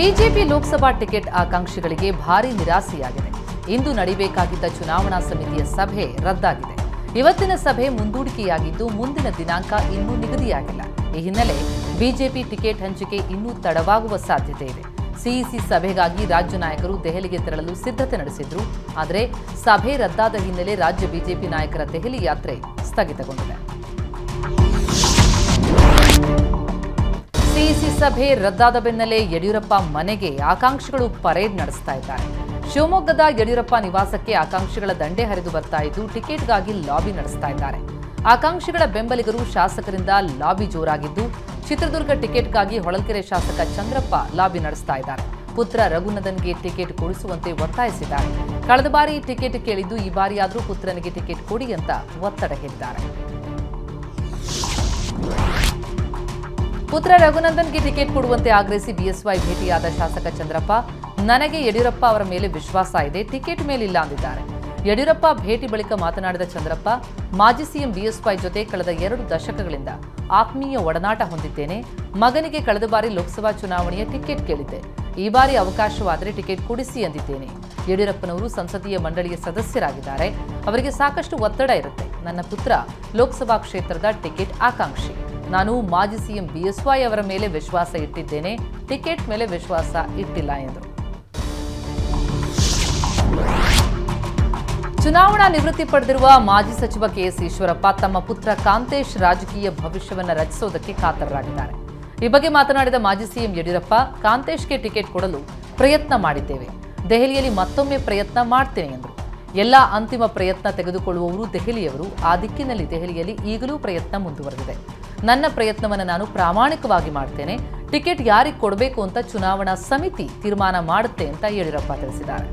BJP Lok Sabha ticket ಆಕಾಂಕ್ಷಿಗಳಿಗೆ ಭಾರೀ ನಿರಾಸೆಯಾಗಿದೆ. ಇಂದು ನಡೆಯಬೇಕಾಗಿದ್ದ ಚುನಾವಣಾ ಸಮಿತಿಯ ಸಭೆ ರದ್ದಾಗಿದೆ. ಇವತ್ತಿನ ಸಭೆ ಮುಂದೂಡಿಕೆಯಾಗಿದ್ದು, ಮುಂದಿನ ದಿನಾಂಕ ಇನ್ನೂ ನಿಗದಿಯಾಗಿಲ್ಲ. ಈ ಹಿನ್ನೆಲೆ ಬಿಜೆಪಿ ಟಿಕೆಟ್ ಹಂಚಿಕೆ ಇನ್ನೂ ತಡವಾಗುವ ಸಾಧ್ಯತೆ ಇದೆ. ಸಿಇಸಿ ಸಭೆಗಾಗಿ ರಾಜ್ಯ ನಾಯಕರು ದೆಹಲಿಗೆ ತೆರಳಲು ಸಿದ್ಧತೆ ನಡೆಸಿದ್ರು. ಆದರೆ, ಸಭೆ ರದ್ದಾದ ಹಿನ್ನೆಲೆ ರಾಜ್ಯ ಬಿಜೆಪಿ ನಾಯಕರ ದೆಹಲಿ ಯಾತ್ರೆ ಸ್ಥಗಿತಗೊಂಡಿದೆ. ಸಿಇಸಿ ಸಭೆ ರದ್ದಾದ ಬೆನ್ನಲ್ಲೇ ಯಡಿಯೂರಪ್ಪ ಮನೆಗೆ ಆಕಾಂಕ್ಷಿಗಳು ಪರೇಡ್ ನಡೆಸ್ತಾ ಇದ್ದಾರೆ. ಶಿವಮೊಗ್ಗದ ಯಡಿಯೂರಪ್ಪ ನಿವಾಸಕ್ಕೆ ಆಕಾಂಕ್ಷಿಗಳ ದಂಡೆ ಹರಿದು ಬರ್ತಾ ಇದ್ದು, ಟಿಕೆಟ್ಗಾಗಿ ಲಾಬಿ ನಡೆಸ್ತಾ ಇದ್ದಾರೆ. ಆಕಾಂಕ್ಷಿಗಳ ಬೆಂಬಲಿಗರು ಶಾಸಕರಿಂದ ಲಾಬಿ ಜೋರಾಗಿದ್ದು, ಚಿತ್ರದುರ್ಗ ಟಿಕೆಟ್ಗಾಗಿ ಹೊಳಲ್ಕೆರೆ ಶಾಸಕ ಚಂದ್ರಪ್ಪ ಲಾಬಿ ನಡೆಸ್ತಾ ಇದ್ದಾರೆ. ಪುತ್ರ ರಘುನಂದನ್ಗೆ ಟಿಕೆಟ್ ಕೊಡಿಸುವಂತೆ ಒತ್ತಾಯಿಸಿದ್ದಾರೆ. ಕಳೆದ ಬಾರಿ ಟಿಕೆಟ್ ಕೇಳಿದ್ದು, ಈ ಬಾರಿಯಾದರೂ ಪುತ್ರನಿಗೆ ಟಿಕೆಟ್ ಕೊಡಿ ಅಂತ ಒತ್ತಡ ಹೇರಿದ್ದಾರೆ. ಪುತ್ರ ರಘುನಂದನ್ಗೆ ಟಿಕೆಟ್ ಕೊಡುವಂತೆ ಆಗ್ರಹಿಸಿ ಬಿಎಸ್ವೈ ಭೇಟಿಯಾದ ಶಾಸಕ ಚಂದ್ರಪ್ಪ, ನನಗೆ ಯಡಿಯೂರಪ್ಪ ಅವರ ಮೇಲೆ ವಿಶ್ವಾಸ ಇದೆ, ಟಿಕೆಟ್ ಮೇಲಿಲ್ಲ ಅಂದಿದ್ದಾರೆ. ಯಡಿಯೂರಪ್ಪ ಭೇಟಿ ಬಳಿಕ ಮಾತನಾಡಿದ ಚಂದ್ರಪ್ಪ, ಮಾಜಿ ಸಿಎಂ ಬಿಎಸ್ವೈ ಜೊತೆ ಕಳೆದ ಎರಡು ದಶಕಗಳಿಂದ ಆತ್ಮೀಯ ಒಡನಾಟ ಹೊಂದಿದ್ದೇನೆ. ಮಗನಿಗೆ ಕಳೆದ ಬಾರಿ ಲೋಕಸಭಾ ಚುನಾವಣೆಯ ಟಿಕೆಟ್ ಕೇಳಿದ್ದೆ. ಈ ಬಾರಿ ಅವಕಾಶವಾದರೆ ಟಿಕೆಟ್ ಕೊಡಿಸಿ ಎಂದಿದ್ದೇನೆ ಯಡಿಯೂರಪ್ಪನವರು ಸಂಸದೀಯ ಮಂಡಳಿಯ ಸದಸ್ಯರಾಗಿದ್ದಾರೆ. ಅವರಿಗೆ ಸಾಕಷ್ಟು ಒತ್ತಡ ಇರುತ್ತೆ. ನನ್ನ ಪುತ್ರ ಲೋಕಸಭಾ ಕ್ಷೇತ್ರದ ಟಿಕೆಟ್ ಆಕಾಂಕ್ಷಿ. ನಾನು ಮಾಜಿ ಸಿಎಂ ಬಿಎಸ್ವೈ ಅವರ ಮೇಲೆ ವಿಶ್ವಾಸ ಇಟ್ಟಿದ್ದೇನೆ. ಟಿಕೆಟ್ ಮೇಲೆ ವಿಶ್ವಾಸ ಇಟ್ಟಿಲ್ಲ ಎಂದರು ಚುನಾವಣಾ ನಿವೃತ್ತಿ ಪಡೆದಿರುವ ಮಾಜಿ ಸಚಿವ ಕೆಎಸ್ ಈಶ್ವರಪ್ಪ ತಮ್ಮ ಪುತ್ರ ಕಾಂತೇಶ್ ರಾಜಕೀಯ ಭವಿಷ್ಯವನ್ನು ರಚಿಸೋದಕ್ಕೆ ಕಾತರರಾಗಿದ್ದಾರೆ. ಈ ಬಗ್ಗೆ ಮಾತನಾಡಿದ ಮಾಜಿ ಸಿಎಂ ಯಡಿಯೂರಪ್ಪ, ಕಾಂತೇಶ್ಗೆ ಟಿಕೆಟ್ ಕೊಡಲು ಪ್ರಯತ್ನ ಮಾಡಿದ್ದೇವೆ. ದೆಹಲಿಯಲ್ಲಿ ಮತ್ತೊಮ್ಮೆ ಪ್ರಯತ್ನ ಮಾಡ್ತೇನೆ ಎಂದರು. ಎಲ್ಲ ಅಂತಿಮ ಪ್ರಯತ್ನ ತೆಗೆದುಕೊಳ್ಳುವವರು ದೆಹಲಿಯವರು. ಆ ದಿಕ್ಕಿನಲ್ಲಿ ದೆಹಲಿಯಲ್ಲಿ ಈಗಲೂ ಪ್ರಯತ್ನ ಮುಂದುವರೆದಿದೆ. ನನ್ನ ಪ್ರಯತ್ನವನ್ನು ನಾನು ಪ್ರಾಮಾಣಿಕವಾಗಿ ಮಾಡ್ತೇನೆ. ಟಿಕೆಟ್ ಯಾರಿಗೆ ಕೊಡಬೇಕು ಅಂತ ಚುನಾವಣಾ ಸಮಿತಿ ತೀರ್ಮಾನ ಮಾಡುತ್ತೆ ಅಂತ ಯಡಿಯೂರಪ್ಪ ತಿಳಿಸಿದ್ದಾರೆ.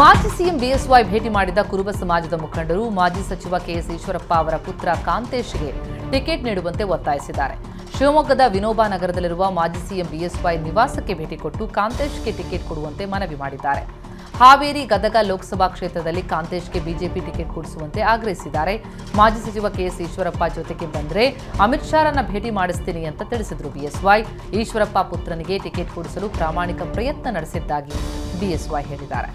ಮಾಜಿ ಸಿಎಂ ಬಿಎಸ್ವೈ ಭೇಟಿ ಮಾಡಿದ ಕುರುಬ ಸಮಾಜದ ಮುಖಂಡರು ಮಾಜಿ ಸಚಿವ ಕೆಎಸ್ ಈಶ್ವರಪ್ಪ ಅವರ ಪುತ್ರ ಕಾಂತೇಶ್ಗೆ ಟಿಕೆಟ್ ನೀಡುವಂತೆ ಒತ್ತಾಯಿಸಿದ್ದಾರೆ. ಶಿವಮೊಗ್ಗದ ವಿನೋಬಾ ನಗರದಲ್ಲಿರುವ ಮಾಜಿ ಸಿಎಂ ಬಿಎಸ್ವೈ ನಿವಾಸಕ್ಕೆ ಭೇಟಿ ಕೊಟ್ಟು ಕಾಂತೇಶ್ಗೆ ಟಿಕೆಟ್ ಕೊಡುವಂತೆ ಮನವಿ ಮಾಡಿದ್ದಾರೆ. ಹಾವೇರಿ ಗದಗ ಲೋಕಸಭಾ ಕ್ಷೇತ್ರದಲ್ಲಿ ಕಾಂತೇಶ್ಗೆ ಬಿಜೆಪಿ ಟಿಕೆಟ್ ಕೊಡಿಸುವಂತೆ ಆಗ್ರಹಿಸಿದ್ದಾರೆ. ಮಾಜಿ ಸಚಿವ ಕೆಎಸ್ ಈಶ್ವರಪ್ಪ ಜೊತೆಗೆ ಬಂದರೆ ಅಮಿತ್ ಶಾರನ್ನ ಭೇಟಿ ಮಾಡಿಸ್ತೀನಿ ಅಂತ ತಿಳಿಸಿದರು ಬಿಎಸ್ವೈ. ಈಶ್ವರಪ್ಪ ಪುತ್ರನಿಗೆ ಟಿಕೆಟ್ ಕೊಡಿಸಲು ಪ್ರಾಮಾಣಿಕ ಪ್ರಯತ್ನ ನಡೆಸಿದ್ದಾಗಿ ಬಿಎಸ್ವೈ ಹೇಳಿದ್ದಾರೆ.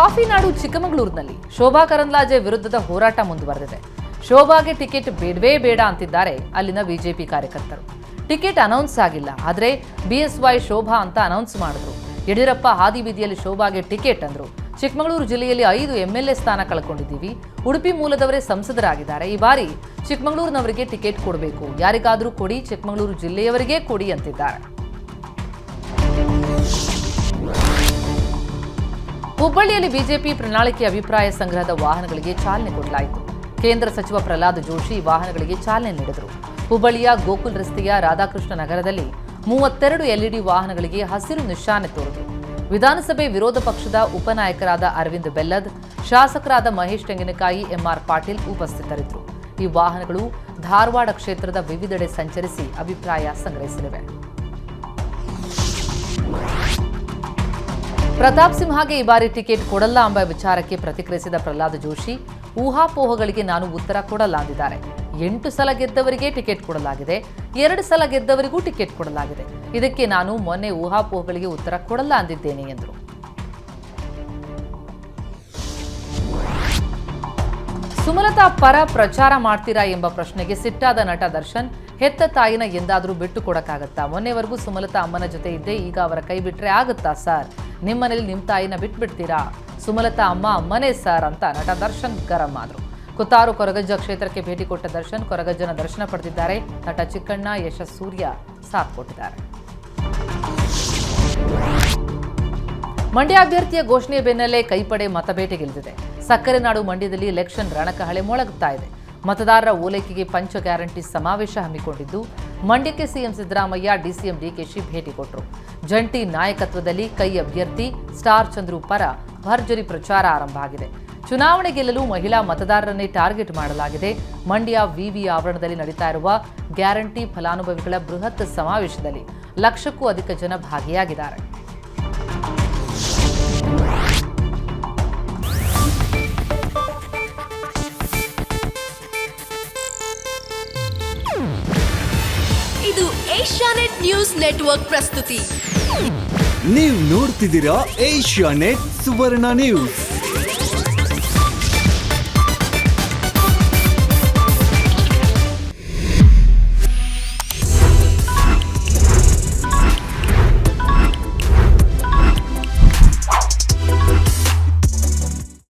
ಕಾಫಿ ನಾಡು ಚಿಕ್ಕಮಗಳೂರಿನಲ್ಲಿ ಶೋಭಾ ಕರಂದ್ಲಾಜೆ ವಿರುದ್ಧದ ಹೋರಾಟ ಮುಂದುವರೆದಿದೆ. ಶೋಭಾಗೆ ಟಿಕೆಟ್ ಬೇಡವೇ ಬೇಡ ಅಂತಿದ್ದಾರೆ ಅಲ್ಲಿನ ಬಿಜೆಪಿ ಕಾರ್ಯಕರ್ತರು. ಟಿಕೆಟ್ ಅನೌನ್ಸ್ ಆಗಿಲ್ಲ. ಆದರೆ ಬಿಎಸ್ವೈ ಶೋಭಾ ಅಂತ ಅನೌನ್ಸ್ ಮಾಡಿದ್ರು. ಯಡಿಯೂರಪ್ಪ ಹಾದಿ ಬೀದಿಯಲ್ಲಿ ಶೋಭಾಗೆ ಟಿಕೆಟ್ ಅಂದರು. ಚಿಕ್ಕಮಗಳೂರು ಜಿಲ್ಲೆಯಲ್ಲಿ ಐದು ಎಂಎಲ್ಎ ಸ್ಥಾನ ಕಳ್ಕೊಂಡಿದ್ದೀವಿ. ಉಡುಪಿ ಮೂಲದವರೇ ಸಂಸದರಾಗಿದ್ದಾರೆ. ಈ ಬಾರಿ ಚಿಕ್ಕಮಗಳೂರಿನವರಿಗೆ ಟಿಕೆಟ್ ಕೊಡಬೇಕು. ಯಾರಿಗಾದರೂ ಕೊಡಿ, ಚಿಕ್ಕಮಗಳೂರು ಜಿಲ್ಲೆಯವರಿಗೆ ಕೊಡಿ ಅಂತಿದ್ದಾರೆ. ಹುಬ್ಬಳ್ಳಿಯಲ್ಲಿ ಬಿಜೆಪಿ ಪ್ರಣಾಳಿಕೆ ಅಭಿಪ್ರಾಯ ಸಂಗ್ರಹದ ವಾಹನಗಳಿಗೆ ಚಾಲನೆ ಕೊಡಲಾಯಿತು. ಕೇಂದ್ರ ಸಚಿವ ಪ್ರಹ್ಲಾದ್ ಜೋಶಿ ವಾಹನಗಳಿಗೆ ಚಾಲನೆ ನೀಡಿದರು. ಹುಬ್ಬಳ್ಳಿಯ ಗೋಕುಲ್ ರಸ್ತೆಯ ರಾಧಾಕೃಷ್ಣ ನಗರದಲ್ಲಿ ಮೂವತ್ತೆರಡು ಎಲ್ಇಡಿ ವಾಹನಗಳಿಗೆ ಹಸಿರು ನಿಶಾನೆ ತೋರಿದೆ. ವಿಧಾನಸಭೆ ವಿರೋಧ ಪಕ್ಷದ ಉಪನಾಯಕರಾದ ಅರವಿಂದ್ ಬೆಲ್ಲದ್, ಶಾಸಕರಾದ ಮಹೇಶ್ ತೆಂಗಿನಕಾಯಿ, ಎಂಆರ್ ಪಾಟೀಲ್ ಉಪಸ್ಥಿತರಿದ್ದರು. ಈ ವಾಹನಗಳು ಧಾರವಾಡ ಕ್ಷೇತ್ರದ ವಿವಿಧೆಡೆ ಸಂಚರಿಸಿ ಅಭಿಪ್ರಾಯ ಸಂಗ್ರಹಿಸಲಿವೆ. ಪ್ರತಾಪ್ ಸಿಂಹಗೆ ಈ ಬಾರಿ ಟಿಕೆಟ್ ಕೊಡಲ್ಲ ಎಂಬ ವಿಚಾರಕ್ಕೆ ಪ್ರತಿಕ್ರಿಯಿಸಿದ ಪ್ರಹ್ಲಾದ್ ಜೋಶಿ, ಊಹಾಪೋಹಗಳಿಗೆ ನಾನು ಉತ್ತರ ಕೊಡಲ್ಲ ಅಂದಿದ್ದಾರೆ. ಎಂಟು ಸಲ ಗೆದ್ದವರಿಗೆ ಟಿಕೆಟ್ ಕೊಡಲಾಗಿದೆ. ಎರಡು ಸಲ ಗೆದ್ದವರಿಗೂ ಟಿಕೆಟ್ ಕೊಡಲಾಗಿದೆ. ಇದಕ್ಕೆ ನಾನು ಮೊನ್ನೆ ಊಹಾಪೋಹಗಳಿಗೆ ಉತ್ತರ ಕೊಡಲ್ಲ ಅಂದಿದ್ದೇನೆ ಎಂದರು. ಸುಮಲತಾ ಪರ ಪ್ರಚಾರ ಮಾಡ್ತೀರಾ ಎಂಬ ಪ್ರಶ್ನೆಗೆ ಸಿಟ್ಟಾದ ನಟ ದರ್ಶನ್, ಹೆತ್ತ ತಾಯಿನ ಎಂದಾದರೂ ಬಿಟ್ಟು ಕೊಡಕ್ಕಾಗತ್ತಾ? ಮೊನ್ನೆವರೆಗೂ ಸುಮಲತಾ ಅಮ್ಮನ ಜೊತೆ ಇದ್ದೆ ಈಗ ಅವರ ಕೈ ಬಿಟ್ರೆ ಆಗುತ್ತಾ ಸರ್? ನಿಮ್ಮನೇಲಿ ನಿಮ್ಮ ತಾಯಿನ ಬಿಟ್ಬಿಡ್ತೀರಾ? ಸುಮಲತಾ ಅಮ್ಮ, ಅಮ್ಮನೇ ಸರ್ ಅಂತ ನಟ ದರ್ಶನ್ ಗರಂ ಆದರು. ಕುತ್ತಾರು ಕೊರಗಜ್ಜ ಕ್ಷೇತ್ರಕ್ಕೆ ಭೇಟಿ ಕೊಟ್ಟ ದರ್ಶನ್ ಕೊರಗಜ್ಜನ ದರ್ಶನ ಪಡೆದಿದ್ದಾರೆ. ನಟ ಚಿಕ್ಕಣ್ಣ, ಯಶ ಸೂರ್ಯ ಸಾಥ್ ಕೊಟ್ಟಿದ್ದಾರೆ. ಮಂಡ್ಯ ಅಭ್ಯರ್ಥಿಯ ಘೋಷಣೆ ಬೆನ್ನಲ್ಲೇ ಕೈಪಡೆ ಮತಬೇಟೆಗಿಳಿದಿದೆ ಸಕ್ಕರೆ ನಾಡು ಮಂಡ್ಯದಲ್ಲಿ ಎಲೆಕ್ಷನ್ ರಣಕಹಳೆ ಮೊಳಗುತ್ತಾ ಇದೆ. ಮತದಾರರ ಓಲೈಕೆಗೆ ಪಂಚ ಗ್ಯಾರಂಟಿ ಸಮಾವೇಶ ಹಮ್ಮಿಕೊಂಡಿದ್ದು, ಮಂಡ್ಯಕ್ಕೆ ಸಿಎಂ ಸಿದ್ದರಾಮಯ್ಯ, ಡಿಸಿಎಂ ಡಿಕೆಶಿ ಭೇಟಿ ಕೊಟ್ಟರು ಜಂಟಿ ನಾಯಕತ್ವದಲ್ಲಿ ಕೈ ಅಭ್ಯರ್ಥಿ, ಸ್ಟಾರ್ ಚಂದ್ರು ಪರ ಭರ್ಜರಿ ಪ್ರಚಾರ ಆರಂಭ ಆಗಿದೆ. ಚುನಾವಣೆ ಗೆಲ್ಲಲು ಮಹಿಳಾ ಮತದಾರರನ್ನೇ ಟಾರ್ಗೆಟ್ ಮಾಡಲಾಗಿದೆ. ಮಂಡ್ಯ ವಿವಿ ಆವರಣದಲ್ಲಿ ನಡೀತಾ ಇರುವ ಗ್ಯಾರಂಟಿ ಫಲಾನುಭವಿಗಳ ಬೃಹತ್ ಸಮಾವೇಶದಲ್ಲಿ ಲಕ್ಷಕ್ಕೂ ಅಧಿಕ ಜನ ಭಾಗಿಯಾಗಿದ್ದಾರೆ. ಇದು ಏಷ್ಯಾನೆಟ್ ನ್ಯೂಸ್ ನೆಟ್ವರ್ಕ್ ಪ್ರಸ್ತುತಿ. ನೀವು ನೋಡ್ತಿದ್ದೀರಾ ಏಷ್ಯಾನೆಟ್ ಸುವರ್ಣ ನ್ಯೂಸ್.